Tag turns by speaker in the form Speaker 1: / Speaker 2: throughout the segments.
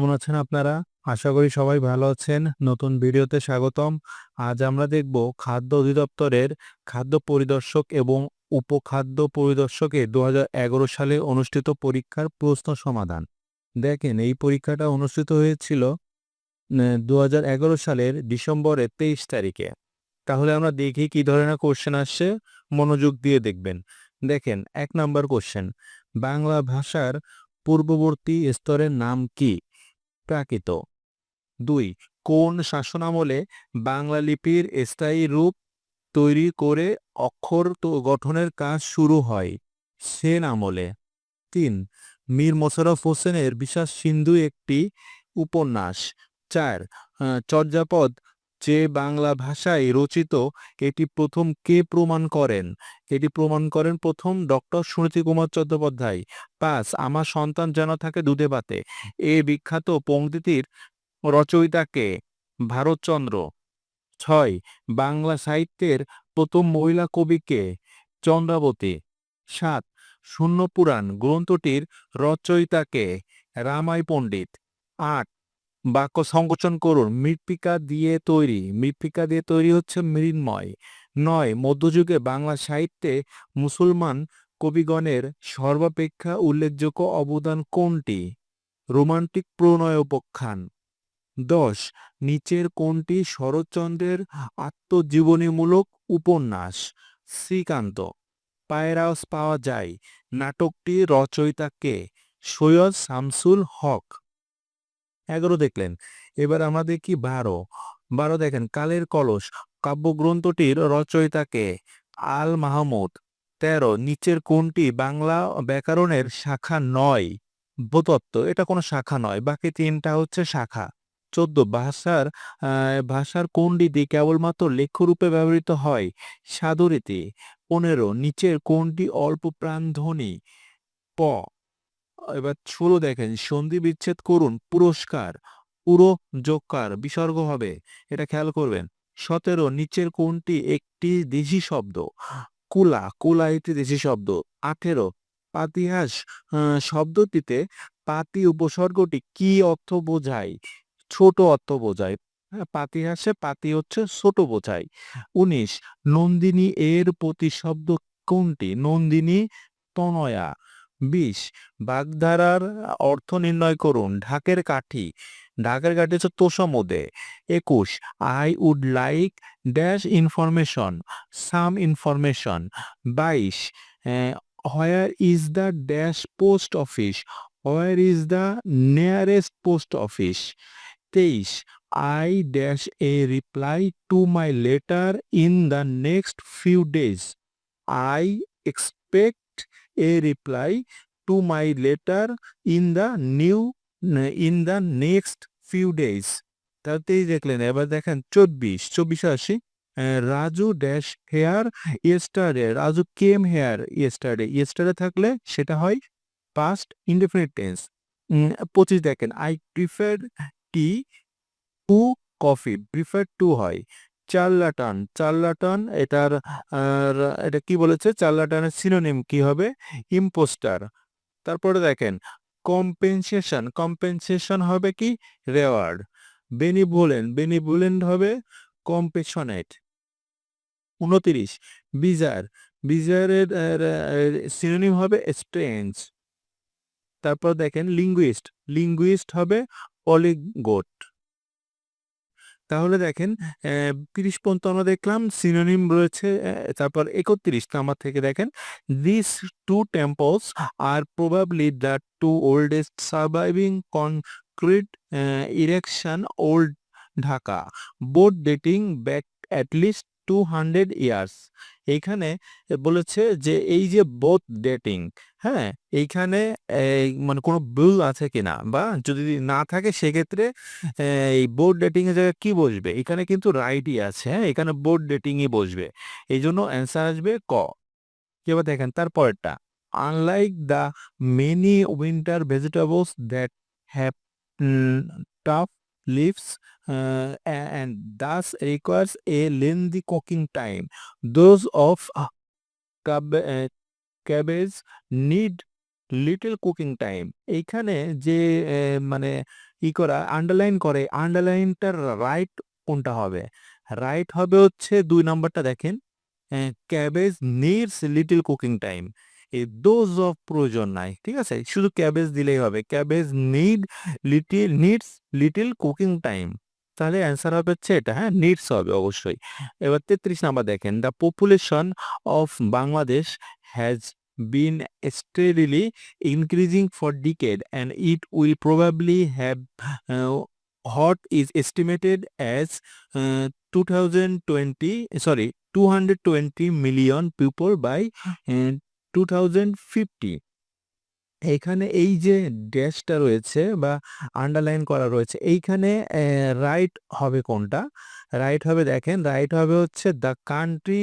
Speaker 1: কেমন আছেন আপনারা? আশা করি সবাই ভালো আছেন। নতুন ভিডিওতে স্বাগতম। আজ আমরা দেখব খাদ্য অধিদপ্তরের খাদ্য পরিদর্শক এবং উপখাদ্য পরিদর্শকে ২০১১ সালে অনুষ্ঠিত পরীক্ষার প্রশ্ন সমাধান। দেখেন এই পরীক্ষাটা অনুষ্ঠিত হয়েছিল ২০১১ সালের ডিসেম্বরের ২৩ তারিখে। তাহলে আমরা দেখি কি ধরনের কোশ্চেন আসছে, মনোযোগ দিয়ে দেখবেন। দেখেন এক নাম্বার কোশ্চেন বাংলা ভাষার পূর্ববর্তী স্তরের নাম কি? প্রাকৃত। দুই, কোন শাসনামলে বাংলা লিপির স্থায়ী রূপ তৈরি করে অক্ষর গঠনের কাজ শুরু হয়? সেন আমলে। তিন, মীর মোশারফ হোসেনের বিশ্বাস সিন্ধু একটি উপন্যাস। চার চর্যাপদ যে বাংলা ভাষায় রচিত এটি প্রথম কে প্রমাণ করেন? এটি প্রমাণ করেন প্রথম ডক্টর সুনীতিকুমার চট্টোপাধ্যায়। ৫ আমার সন্তান যেন থাকে দুধে ভাতে। এ বিখ্যাত পঙ্ক্তিটির রচয়িতা কে? ভারতচন্দ্র। ছয়, বাংলা সাহিত্যের প্রথম মহিলা কবি কে? চন্দ্রাবতী। ৭ শূন্যপুরাণ গ্রন্থটির রচয়িতা কে? রামাই পণ্ডিত। ৮ বাক্য সংকোচন করুন। মৃত্তিকা দিয়ে তৈরি। মৃত্তিকা দিয়ে তৈরি হচ্ছে মৃন্ময়। নয়, মধ্যযুগে বাংলা সাহিত্যে মুসলমান কবিগণের সর্বাপেক্ষা উল্লেখযোগ্য অবদান কোনটি? রোমান্টিক প্রণয়োপাখ্যান। ১০ নিচের কোনটি শরৎচন্দ্রের আত্মজীবনীমূলক উপন্যাস? শ্রীকান্ত। পায়ের আওয়াজ পাওয়া যায় নাটকটি রচয়িতা কে? সৈয়দ শামসুল হক। ১১ দেখলেন। এবার আমাদের কি বারো বারো দেখেন, কালের কলস, কাব্যগ্রন্থটির রচয়িতা কে? আল মাহমুদ। ১৩ নিচের কোনটি বাংলা ব্যাকরণের শাখা নয়? ভূতত্ত্ব, এটা কোনো শাখা নয়। বাকি তিনটা হচ্ছে শাখা। ১৪ ভাষার ভাষার কোন রীতি কেবলমাত্র লেখ্যরূপে ব্যবহৃত হয়? সাধুরীতি। ১৫ নিচের কোনটি অল্প প্রাণধ্বনি? প এবার ১৬ দেখেন, সন্ধি বিচ্ছেদ করুন, পুরস্কার, পুরো যোগকার বিসর্গ হবে এটা খেয়াল করবেন। ১৭ নিচের কোনটি একটি দেশি শব্দ? কুলা কুলা একটি দেশি শব্দ। ১৮ পাতিহাস শব্দটিতে পাতি উপসর্গটি কি অর্থ বোঝায়? ছোট অর্থ বোঝায়। হ্যাঁ পাতিহাসে পাতি হচ্ছে ছোট বোঝায়। ১৯ নন্দিনী এর প্রতিশব্দ কোনটি? নন্দিনী তনয়া। ২০ বাগধারার অর্থ নির্ণয় করুন। ঢাকের কাঠি। ঢাকের কাঠি হচ্ছে তোষামোদে ২১ I would like dash information some information ২২ where is the dash post office where is the nearest post office ২৩ I dash a reply to my letter in the next few days. I expect a reply to my letter in the new, in the next few days. তাতেই দেখলেন, এবার দেখেন চব্বিশ, চব্বিশে আসি। Raju dash here yesterday Raju came here yesterday yesterday থাকলে সেটা হয় পাস্ট ইনডেফিনিট টেন্স পঁচিশ দেখেন I prefer tea to coffee prefer to হয়। চার্লাটান চার্লাটান এটার এটা কি বলেছে? চার্লাটানের সিনোনিম কি হবে? ইম্পোস্টার তারপরে দেখেন কম্পেনসেশন কম্পেনসেশন হবে কি? রেওয়ার্ড বেনিভোলেন্ট বেনিভোলেন্ট হবে কম্পেশনেট উনতিরিশ বিজার বিজারের সিনোনিম হবে স্ট্রেঞ্জ তারপর দেখেন লিঙ্গুইস্ট লিঙ্গুইস্ট হবে পলিগোট তাহলে দেখেন তিরিশ পর্যন্ত আমরা দেখলাম সিনোনিম রয়েছে তারপর একত্রিশ নাম্বার থেকে দেখেন this two temples R probably the two oldest surviving concrete erection old Dhaka both dating back at least two hundred years এইখানে বলেছে যে, এই যে বোথ ডেটিং হ্যাঁ? এইখানে মানে কোনো ভুল আছে কিনা? বা যদি না থাকে, সেক্ষেত্রে এই বোর্ড ডেটিং এর জায়গায় কি বসবে? এখানে কিন্তু রাইটই আছে হ্যাঁ? এখানে বোর্ড ডেটিংই বসবে। এই জন্য অ্যান্সার আসবে ক। এবার দেখেন তারপরেরটা unlike the many winter vegetables that have tough leaves and thus requires a lengthy cooking time those of cabbage need little cooking time এইখানে যে মানে ই করা আন্ডারলাইন করে আন্ডারলাইনটার রাইট কোনটা হবে? রাইট হবে হচ্ছে দুই নাম্বারটা দেখেন cabbage needs little cooking time এই ডোজ অফ প্রয়োজন নাই ঠিক আছে? শুধু ক্যাবেজ দিলেই হবে। Cabbage need little needs little cooking time তাহলে অ্যান্সার হবে হচ্ছে এটা হ্যাঁ? নিডস হবে অবশ্যই। এবার তেত্রিশ নাম্বার দেখেন। The population of Bangladesh has been steadily increasing for decade and it will probably have uh, what is estimated as uh, 2020 sorry 220 million people by uh, 2050 এখানে এই যে ড্যাশটা রয়েছে বা আন্ডারলাইন করা রয়েছে, এইখানে রাইট হবে কোনটা? রাইট হবে দেখেন রাইট হবে হচ্ছে the country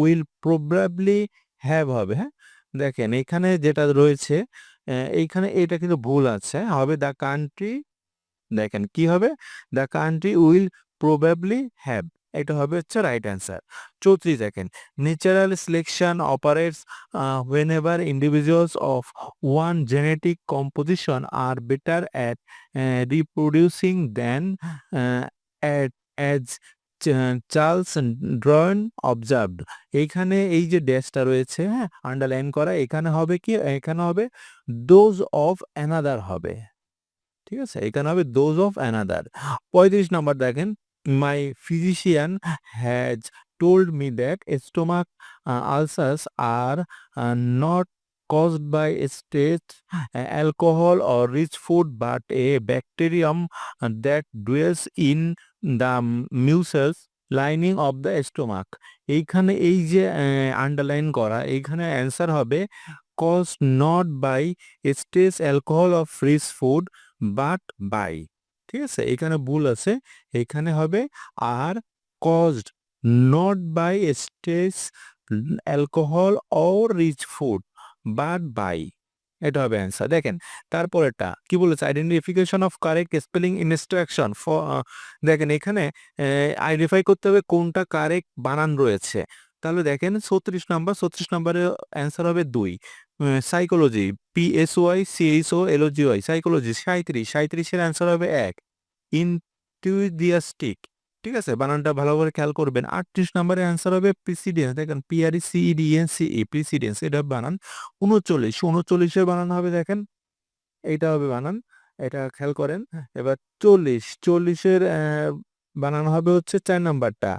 Speaker 1: will probably have হবে হ্যাঁ? দেখেন, এখানে যেটা রয়েছে এইখানে এটা কিন্তু ভুল আছে, হবে দ্য কান্ট্রি দেখেন কি হবে? The country will probably have এটা হবে হচ্ছে রাইট অ্যান্সার চৌত্রিশ দেখেন natural selection operates whenever individuals of one genetic composition are better at reproducing than at as Charles Darwin observed এইখানে এই যে ড্যাশটা রয়েছে হ্যাঁ আন্ডারলাইন করা, এখানে হবে কি? এখানে হবে ডোজ অফ অ্যানাদার হবে। ঠিক আছে? এখানে হবে ডোজ অফ অ্যানাদার পঁয়ত্রিশ নম্বর দেখেন my physician has told me that stomach ulcers are not caused by state uh, alcohol or rich food but a bacterium uh, that dwells in the mucus lining of the stomach এইখানে এই যে underline করা এইখানে answer হবে cause not by stage alcohol of rich food but by ঠিক আছে? এখানে ভুল আছে। এখানে হবে আর caused not by stage alcohol or rich food but by এটা হবে অ্যান্সার দেখেন, তারপরেরটা, কি বলেছে? Identification of correct spelling instruction দেখেন এখানে আইডেন্টিফাই করতে হবে কোনটা কারেক্ট বানান রয়েছে। তাহলে দেখেন, ছত্রিশ নাম্বার ছত্রিশ নাম্বারের অ্যান্সার হবে দুই। Psychology P S Y C H O L G Y psychology সাঁত্রিশ সাঁত্রিশের অ্যান্সার হবে এক। ইনটিউদিয়াস্টিক ঠিক আছে? বানানটা ভালোভাবে খেয়াল করবেন। আটত্রিশ নম্বরের অ্যান্সার হবে প্রিসিডেন্স দেখেন পিআরই সিইডিএন সিই প্রিসিডেন্স এটা বানান। উনচল্লিশ, উনচল্লিশের বানান হবে, দেখেন। এইটা হবে বানান, এটা খেয়াল করেন। এবার চল্লিশ, চল্লিশের বানানো হবে হচ্ছে চার নাম্বারটা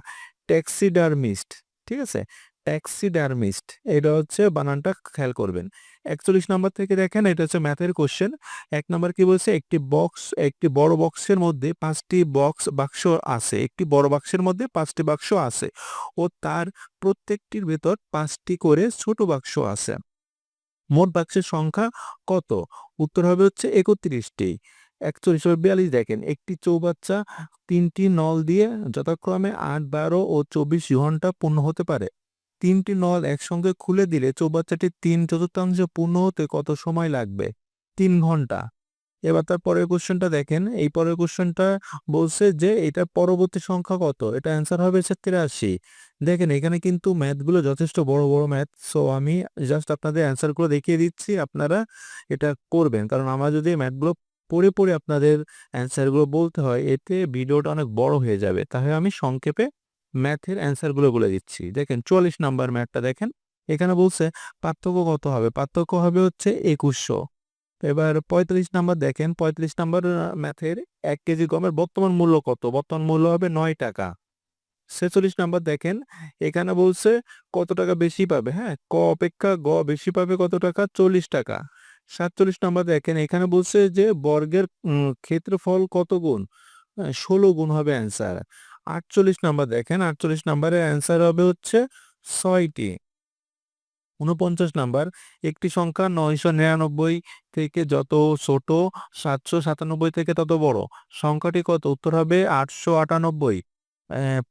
Speaker 1: ট্যাক্সিডারমিস্ট ঠিক আছে? ট্যাক্সিডারমিস্ট এটা হচ্ছে বানানটা খেয়াল করবেন। একচল্লিশ নাম্বার থেকে দেখেন, এটা হচ্ছে ম্যাথের কোশ্চেন এক নাম্বার কি বলছে? একটি বক্স একটি বড় বক্সের মধ্যে পাঁচটি বক্স বাক্স আছে। একটি বড় বাক্সের মধ্যে পাঁচটি বাক্স আছে ও তার প্রত্যেকটির ভেতর পাঁচটি করে ছোট বাক্স আছে। মোট বাক্সের সংখ্যা কত? উত্তর হবে হচ্ছে একত্রিশটি। একচল্লিশ বিয়াল্লিশ দেখেন, একটি চৌবাচ্চা তিনটি নল দিয়ে যথাক্রমে আট, বারো ও চব্বিশ ঘণ্টা পূর্ণ হতে পারে। তিনটি নল একসঙ্গে খুলে দিলে চৌবাচ্চাটি তিন চতুর্থাংশে পূর্ণ হতে কত সময় লাগবে? তিন ঘণ্টা। এবার তার পরের কোশ্চেনটা দেখেন। এই পরের কোশ্চেনটা বলছে যে এটা পরবর্তী সংখ্যা কত? এটা অ্যান্সার হবে হচ্ছে তিরাশি দেখেন, এখানে কিন্তু ম্যাথগুলো যথেষ্ট বড় বড় ম্যাথ সো আমি জাস্ট আপনাদের অ্যান্সারগুলো দেখিয়ে দিচ্ছি, আপনারা এটা করবেন। কারণ আমার যদি ম্যাথগুলো পড়ে পড়ে আপনাদের অ্যান্সারগুলো বলতে হয়, এতে ভিডিওটা অনেক বড় হয়ে যাবে। তাহলে আমি সংক্ষেপে ম্যাথের অ্যান্সারগুলো বলে দিচ্ছি। দেখেন চুয়াল্লিশ নাম্বার ম্যাথটা দেখেন, এখানে বলছে পার্থক্য কত হবে? পার্থক্য হবে হচ্ছে একুশশো। এবার পঁয়তাল্লিশ নাম্বার দেখেন পঁয়তাল্লিশ নাম্বার ম্যাথের এক কেজি গমের বর্তমান মূল্য কত? বর্তমান মূল্য হবে নয় টাকা। ছেচল্লিশ নাম্বার দেখেন, এখানে বলছে কত টাকা বেশি পাবে? হ্যাঁ ক অপেক্ষা গ বেশি পাবে কত টাকা? চল্লিশ টাকা। সাতচল্লিশ নাম্বার দেখেন, এখানে বলছে যে বর্গের ক্ষেত্রফল কত গুণ? ষোলো গুণ হবে অ্যান্সার। আটচল্লিশ নাম্বার দেখেন, আটচল্লিশ নাম্বারের অ্যান্সার হবে হচ্ছে ছয়টি। উনপঞ্চাশ নাম্বার, একটি সংখ্যা নয়শো নিরানব্বই থেকে যত ছোট সাতশো সাতানব্বই থেকে তত বড়। সংখ্যাটি কত? উত্তর হবে আটশো আটানব্বই।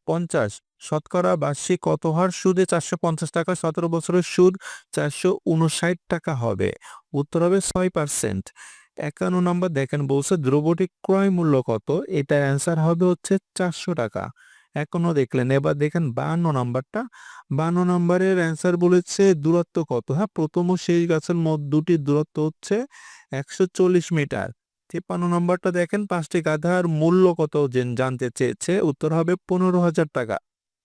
Speaker 1: পঞ্চাশ। শতকরা বার্ষিক কত হার? সুদে চারশো পঞ্চাশ টাকা, সতেরো বছরের সুদ চারশো উনষাট টাকা হবে। উত্তর হবে ছয় পার্সেন্ট একান্ন নম্বর দেখেন বলছে দ্রব্যটি ক্রয় মূল্য কত? এটার অ্যান্সার হবে হচ্ছে চারশো টাকা। এখনও দেখলেন, এবার দেখেন বান্ন নাম্বারটা। বান্ন নম্বরের অ্যান্সার বলেছে দূরত্ব কত? হ্যাঁ প্রথম ও শেষ গাছের মধ্যে দুটি দূরত্ব হচ্ছে একশো চল্লিশ মিটার। তিপ্পান্ন নম্বরটা দেখেন, পাঁচটি গাধার মূল্য কত জেন- জানতে চেয়েছে? উত্তর হবে পনেরো হাজার টাকা।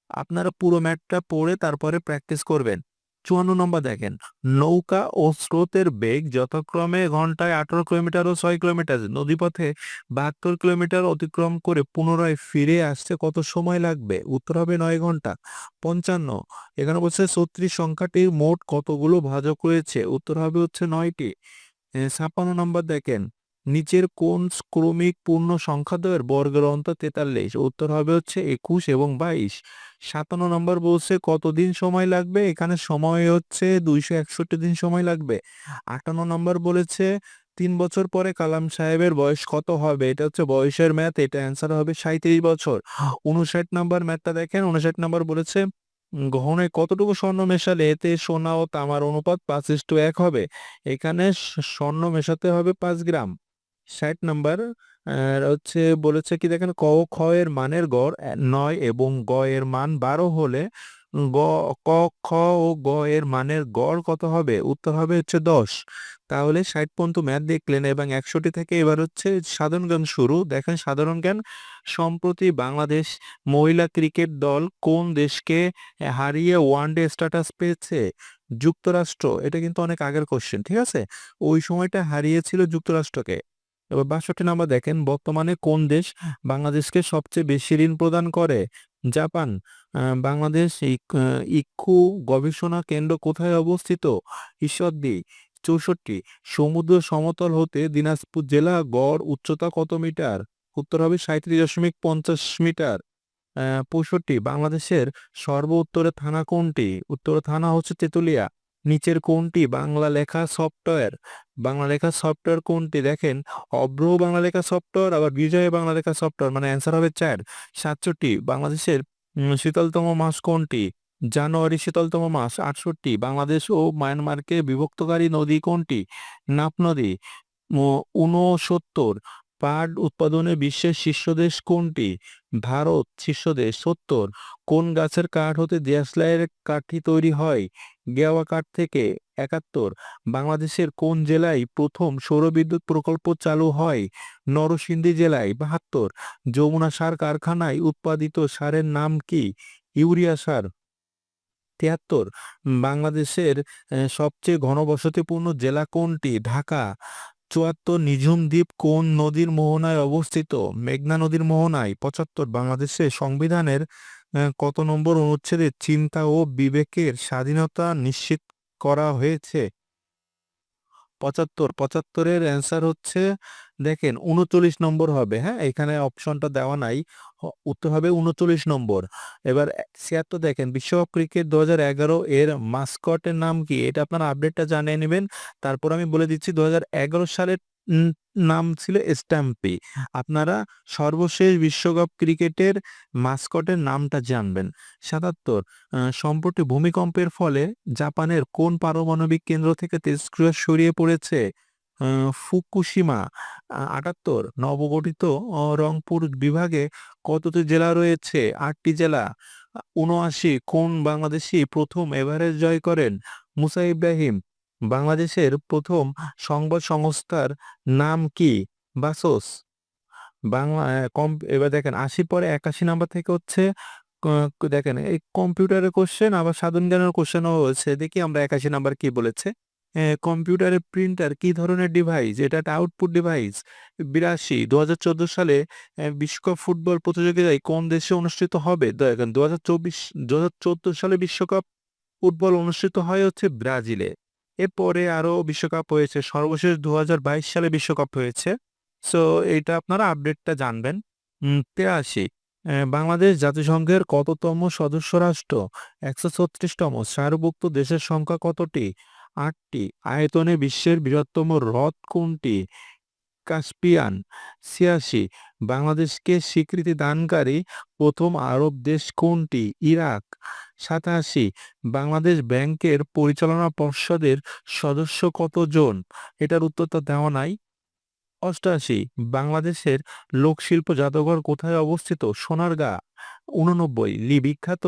Speaker 1: আপনারা পুরো ম্যাটটা পড়ে তারপরে প্র্যাকটিস করবেন। চুয়ান্ন নম্বর দেখেন। নৌকা ও স্রোতের বেগ যথাক্রমে ঘন্টায় আঠারো কিলোমিটার ও ছয় কিলোমিটার। নদীপথে বাহাত্তর কিলোমিটার অতিক্রম করে পুনরায় ফিরে আসতে কত সময় লাগবে? উত্তর হবে নয় ঘণ্টা। পঞ্চান্ন। এখানে বলছে ছত্রিশ সংখ্যাটির মোট কতগুলো ভাজক রয়েছে? উত্তর হবে হচ্ছে নয়টি। ছাপ্পান্ন নম্বর দেখেন। নিচের কোন ক্রমিক পূর্ণ সংখ্যা সংখ্যাদ্বয়ের বর্গের অন্তর তেতাল্লিশ। উত্তর হবে হচ্ছে একুশ এবং বাইশ। সাতান্ন নম্বর বলছে, কতদিন সময় লাগবে? এখানে সময় হচ্ছে দুইশো একষট্টি দিন সময় লাগবে। আটান্ন নম্বর বলেছে, তিন বছর পরে কালাম সাহেবের বয়স কত হবে? এটা হচ্ছে বয়সের ম্যাথ, এটা অ্যান্সার হবে সাঁত্রিশ বছর। উনষাট নাম্বার ম্যাথটা দেখেন, উনষাট নাম্বার বলেছে, গহনে কতটুকু স্বর্ণ মেশালে? এতে সোনা ও তামার অনুপাত পাঁচ ইস্টু এক হবে। এখানে স্বর্ণ মেশাতে হবে পাঁচ গ্রাম। ষাট নাম্বার হচ্ছে বলেছে কি দেখেন, ক, খ এর মানের গড় নয় এবং গ এর মান বারো হলে গ, ক, খ ও গ এর মানের গড় কত হবে? উত্তর হবে হচ্ছে দশ। তাহলে ষাট পর্যন্ত ম্যাথ দেখলেন এবং একশোটি থেকে এবার হচ্ছে সাধারণ জ্ঞান শুরু। দেখেন, সাধারণ জ্ঞান সম্প্রতি বাংলাদেশ মহিলা ক্রিকেট দল কোন দেশকে হারিয়ে ওয়ানডে স্ট্যাটাস পেয়েছে? যুক্তরাষ্ট্র। এটা কিন্তু অনেক আগের কোশ্চেন ঠিক আছে? ওই সময়টা হারিয়েছিল যুক্তরাষ্ট্রকে। এবার বাষট্টি নাম্বার দেখেন, বর্তমানে কোন দেশ বাংলাদেশকে সবচেয়ে বেশি ঋণ প্রদান করে? জাপান। বাংলাদেশ ইক- ইক্ষু গবেষণা কেন্দ্র কোথায় অবস্থিত? ঈশ্বরদী, চৌষট্টি। সমুদ্র সমতল হতে দিনাজপুর জেলা গড় উচ্চতা কত মিটার? উত্তর হবে সাঁত্রিশ দশমিক পঞ্চাশ মিটার। পঁয়ষট্টি। বাংলাদেশের সর্ব উত্তরে থানা কোনটি? উত্তর থানা হচ্ছে তেতুলিয়া। নিচের কোনটি বাংলা লেখা সফটওয়্যার? বাংলা লেখা সফটওয়্যার কোনটি? দেখেন অব্র বাংলা লেখা সফটওয়্যার আবার বিজয় বাংলা লেখা সফটওয়্যার মানে অ্যান্সার হবে চার। সাতষট্টি, বাংলাদেশের শীতলতম মাস কোনটি? জানুয়ারি শীতলতম মাস, আটষট্টি, বাংলাদেশ ও মায়ানমারকে বিভক্তকারী নদী কোনটি? নাপ নদী ঊনসত্তর, পাট উৎপাদনে বিশ্বের শীর্ষ দেশ কোনটি? ভারত শীর্ষ দেশ সত্তর, কোন গাছের কাঠ হতে দেশলাইয়ের কাঠি তৈরি হয়? গেওয়া কাঠ থেকে একাত্তর। বাংলাদেশের কোন জেলায় প্রথম সৌরবিদ্যুৎ প্রকল্প চালু হয়? নরসিংদী জেলায় বাহাত্তর। যমুনা সার কারখানায় উৎপাদিত সারের নাম কি? ইউরিয়া সার। তিয়াত্তর। বাংলাদেশের সবচেয়ে ঘনবসতিপূর্ণ জেলা কোনটি? ঢাকা। চুয়াত্তর। নিঝুম দ্বীপ কোন নদীর মোহনায় অবস্থিত? মেঘনা নদীর মোহনায়। পঁচাত্তর। বাংলাদেশের সংবিধানের কত নম্বর অনুচ্ছেদে চিন্তা ও বিবেকের স্বাধীনতা নিশ্চিত করা হয়েছে? পঁচাত্তর। পঁচাত্তরের অ্যান্সার হচ্ছে, দেখেন, উনচল্লিশ নম্বর হবে হ্যাঁ? এখানে অপশনটা দেওয়া নাই। উত্তর হবে উনচল্লিশ নম্বর। এবার ছিয়াত্তর দেখেন বিশ্বকাপ ক্রিকেট দু হাজার এগারো এর মাস্কটের নাম কি? এটা আপনারা আপডেটটা জানিয়ে নেবেন। তারপর আমি বলে দিচ্ছি দু হাজার এগারো সালের নাম ছিল স্ট্যাম্পি। আপনারা সর্বশেষ বিশ্বকাপ ক্রিকেটের মাস্কটের নামটা জানবেন। সাতাত্তর সম্প্রতি ভূমিকম্পের ফলে জাপানের কোন পারমাণবিক কেন্দ্র থেকে তেজস্ক্রিয় সরিয়ে পড়েছে? আহ, ফুকুশিমা। নবগঠিত রংপুর বিভাগে কতটি জেলা রয়েছে? আটটি জেলা। উনআশি কোন বাংলাদেশি প্রথম এভারেস্ট জয় করেন? মুসা ইব্রাহিম বাংলাদেশের প্রথম সংবাদ সংস্থার নাম কি? বাসস। বাংলা কম, এবার দেখেন, আশি পরে একাশি নাম্বার থেকে হচ্ছে দেখেন, এই কম্পিউটারের কোশ্চেন আবার সাধারণ জ্ঞানের কোশ্চেনও হয়েছে। দেখি আমরা একাশি নাম্বার কি বলেছে? কম্পিউটারের প্রিন্টার কি ধরনের ডিভাইস এটা একটা আউটপুট ডিভাইস বিরাশি দু সালে বিশ্বকাপ ফুটবল প্রতিযোগিতায় কোন দেশে অনুষ্ঠিত হবে? দেখেন দু হাজার চব্বিশ দু সালে বিশ্বকাপ ফুটবল অনুষ্ঠিত হয় হচ্ছে ব্রাজিলে। এরপরে আরও বিশ্বকাপ হয়েছে, সর্বশেষ দু হাজার বাইশ সালে বিশ্বকাপ হয়েছে। সো এইটা আপনারা আপডেটটা জানবেন। তেরাশি বাংলাদেশ জাতিসংঘের কততম সদস্য রাষ্ট্র? একশো ছত্রিশতম। সারভুক্ত দেশের সংখ্যা কতটি? আটটি। আয়তনে বিশ্বের বৃহত্তম হ্রদ কোনটি? কাস্পিয়ান, ছিয়াশি। বাংলাদেশকে স্বীকৃতি দানকারী প্রথম আরব দেশ কোনটি? ইরাক, সাতাশি। বাংলাদেশ ব্যাংকের পরিচালনা পর্ষদের সদস্য কতজন? এটার উত্তর উত্তরটা দেওয়া নাই। অষ্টআশি বাংলাদেশের লোকশিল্প জাদুঘর কোথায় অবস্থিত? সোনারগাঁ। উননব্বই লি বিখ্যাত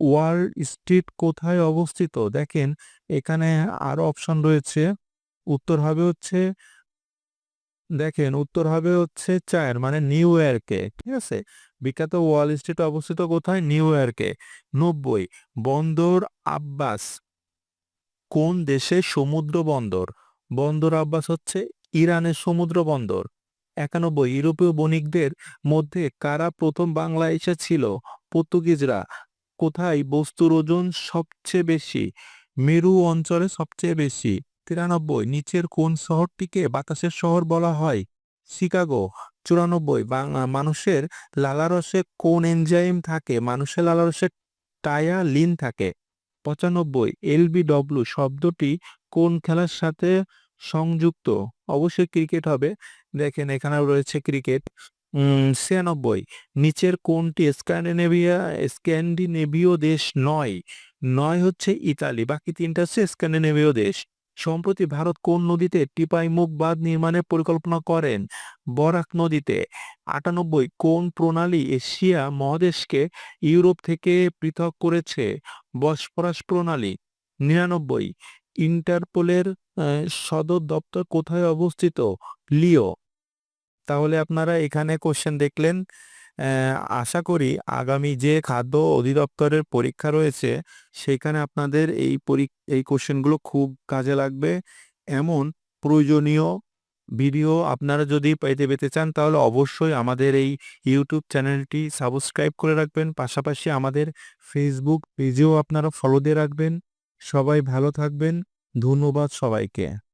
Speaker 1: ওয়াল স্ট্রিট কোথায় অবস্থিত? দেখেন, এখানে আরও অপশন রয়েছে। উত্তর হবে হচ্ছে দেখেন, উত্তর হবে হচ্ছে চায়ের মানে নিউ ইয়র্কে, ঠিক আছে? বিখ্যাত ওয়াল স্ট্রিট অবস্থিত কোথায়? নিউ ইয়র্কে। নব্বই, বন্দর আব্বাস। কোন দেশে সমুদ্র বন্দর? বন্দর আব্বাস হচ্ছে ইরানের সমুদ্র বন্দর। একানব্বই, ইউরোপীয় বণিকদের মধ্যে কারা প্রথম বাংলা এসেছিল? পর্তুগিজরা। কোথায় বস্তুর ওজন সবচেয়ে বেশি? মেরু অঞ্চলে সবচেয়ে বেশি। তিরানব্বই, নিচের কোন শহরটিকে বাতাসের শহর বলা হয়? শিকাগো, চুরানব্বই মানুষের লালারসে কোন এনজাইম থাকে? মানুষের লালারসে টায়া লিন থাকে। পঁচানব্বই এলবিডব্লিউ শব্দটি কোন খেলার সাথে সংযুক্ত? অবশ্যই ক্রিকেট হবে। দেখেন এখানে রয়েছে ক্রিকেট। ছিয়ানব্বই, নিচের কোনটি স্ক্যান্ডিনেভিয়া, স্ক্যান্ডিনেভীয় দেশ নয়? নয় হচ্ছে ইতালি, বাকি তিনটা হচ্ছে স্ক্যান্ডিনেভীয় দেশ। সম্প্রতি ভারত কোন নদীতে টিপাই মুখ বাঁধ নির্মাণের পরিকল্পনা করেন? বরাক নদীতে। আটানব্বই, কোন প্রণালী এশিয়া মহাদেশকে ইউরোপ থেকে পৃথক করেছে? বসফরাস প্রণালী। নিরানব্বই, ইন্টারপোলের সদর দপ্তর কোথায় অবস্থিত? লিও। তাহলে আপনারা এখানে কোশ্চেন দেখলেন। আশা করি আগামী যে খাদ্য অধিদপ্তরের পরীক্ষা রয়েছে, সেখানে আপনাদের এই এই কোশ্চেনগুলো খুব কাজে লাগবে। এমন প্রয়োজনীয় ভিডিও আপনারা যদি পেতে পেতে চান, তাহলে অবশ্যই আমাদের এই ইউটিউব চ্যানেলটি সাবস্ক্রাইব করে রাখবেন। পাশাপাশি আমাদের ফেসবুক পেজেও আপনারা ফলো দিয়ে রাখবেন। সবাই ভালো থাকবেন। ধন্যবাদ সবাইকে।